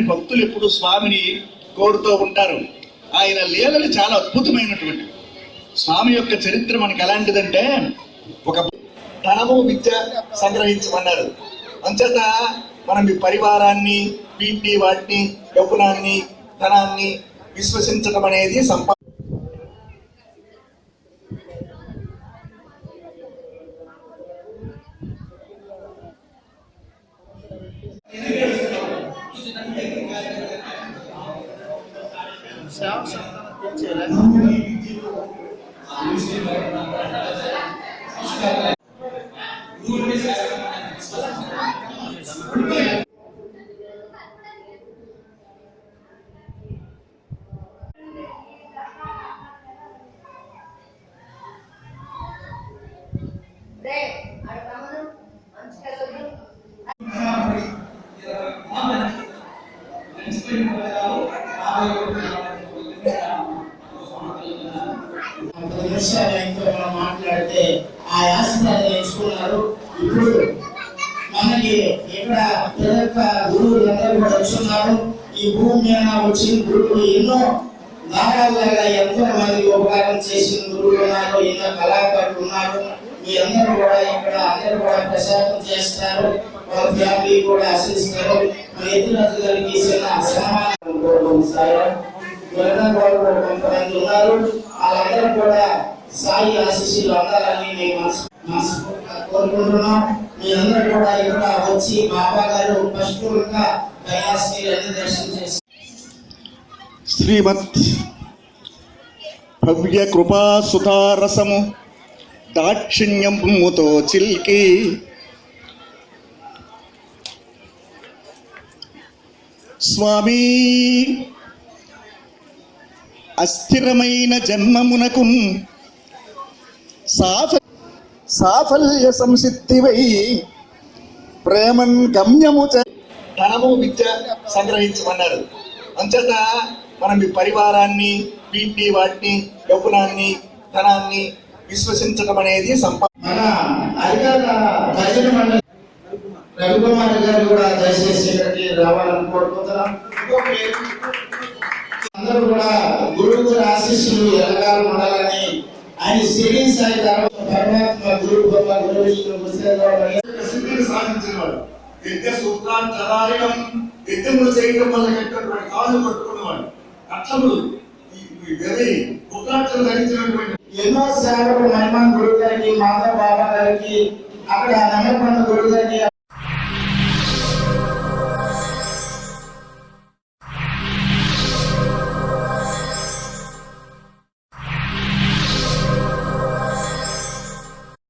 భక్తులు ఎప్పుడు స్వామిని కోరుతూ ఉంటారు. ఆయన లీలలు చాలా అద్భుతమైనటువంటి. స్వామి యొక్క చరిత్ర మనకి ఎలాంటిదంటే ఒక ధనము విద్య సంగ్రహించమన్నారు. అంచేత మనం ఈ పరివారాన్ని వీటిని వాటిని యవ్వనాన్ని ధనాన్ని విశ్వసించడం అనేది సంపా séance culturelle. Day. మనం మాట్లాడితే ఆ ఆశీర్వాదం నేర్చుకున్నారు ఇప్పుడు మనకి ఇక్కడ ప్రతి గురువులు అందరూ కూడా వచ్చున్నారు ఈ భూమి మీద వచ్చిన గురువులు ఎన్నో దారాలుగా ఎంతో మందికి ఉపకారం చేసిన గురువులు ఉన్నారు ఎన్నో కళాకారులు ఉన్నారు. మీ అందరూ కూడా ఇక్కడ అందరూ కూడా ప్రసాదం చేస్తారు. వాళ్ళ ఫ్యామిలీ కూడా ఆశిస్తారు మన ఎదురు గారికి చిన్న సన్మానం కోరుకుంటారు ఎవరైనా కొంతమంది ఉన్నారు వాళ్ళందరూ కూడా సాయి ఆశీస్సులు అందాలని మేము మనస్ఫూర్తిగా కోరుకుంటున్నాం కూడా ఇక్కడ వచ్చి బాబా గారు దర్శనం చేసి శ్రీమత్ భవ్య కృపా సుధారసము దాక్షిణ్యముతో చిల్కి. స్వామి అస్థిరమైన జన్మమునకు సాఫ సాఫల్య సంసిద్ధివై ప్రేమన్ గమ్యము ధనము విద్య సంగ్రహించమన్నారు. అంచేత మనం ఈ పరివారాన్ని వీటిని వాటిని యౌవనాన్ని ధనాన్ని విశ్వసించడం అనేది సంపా మన అధికార భజన మండలి రవికుమార్ గారు కూడా దయచేసి ఇక్కడికి రావాలని కోరుకుంటున్నాం. అందరూ కూడా గురువు గారి ఆశీస్సులు ఎలగాలు ఉండాలని ఆయన సిరి సాయి తర్వాత పరమాత్మ గురు బ్రహ్మ గురు విష్ణు గురుదేవుడు సిద్ధిని సాధించిన వాడు విద్య సూత్రాన్ని చదారిడం యుద్ధములు చేయడం వల్ల కట్టినటువంటి కాళ్ళు పట్టుకున్నవాడు. అక్షములు ఈ వెర్రి పుత్రాక్షలు ధరించినటువంటి ఎన్నో సేవలు మహిమాన్ గురువు గారికి మాధవ్ బాబా గారికి అక్కడ